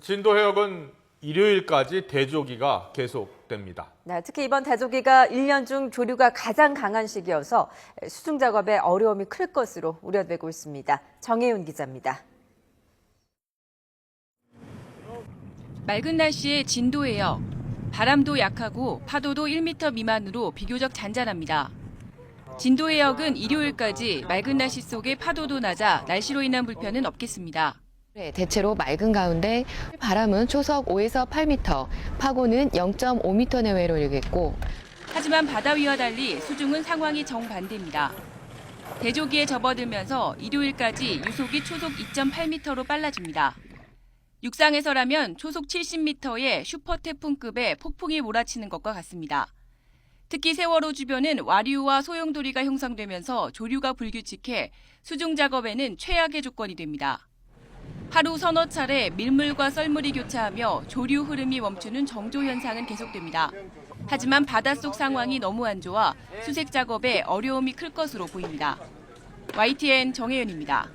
진도 해역은 일요일까지 대조기가 계속됩니다. 네, 특히 이번 대조기가 1년 중 조류가 가장 강한 시기여서 수중 작업에 어려움이 클 것으로 우려되고 있습니다. 정혜윤 기자입니다. 맑은 날씨에 진도해역. 바람도 약하고 파도도 1m 미만으로 비교적 잔잔합니다. 진도해역은 일요일까지 맑은 날씨 속에 파도도 낮아 날씨로 인한 불편은 없겠습니다. 네, 대체로 맑은 가운데 바람은 초속 5에서 8m, 파고는 0.5m 내외로 일겠고 하지만 바다 위와 달리 수중은 상황이 정반대입니다. 대조기에 접어들면서 일요일까지 유속이 초속 2.8m로 빨라집니다. 육상에서라면 초속 70m의 슈퍼 태풍급의 폭풍이 몰아치는 것과 같습니다. 특히 세월호 주변은 와류와 소용돌이가 형성되면서 조류가 불규칙해 수중 작업에는 최악의 조건이 됩니다. 하루 서너 차례 밀물과 썰물이 교차하며 조류 흐름이 멈추는 정조 현상은 계속됩니다. 하지만 바닷속 상황이 너무 안 좋아 수색 작업에 어려움이 클 것으로 보입니다. YTN 정혜연입니다.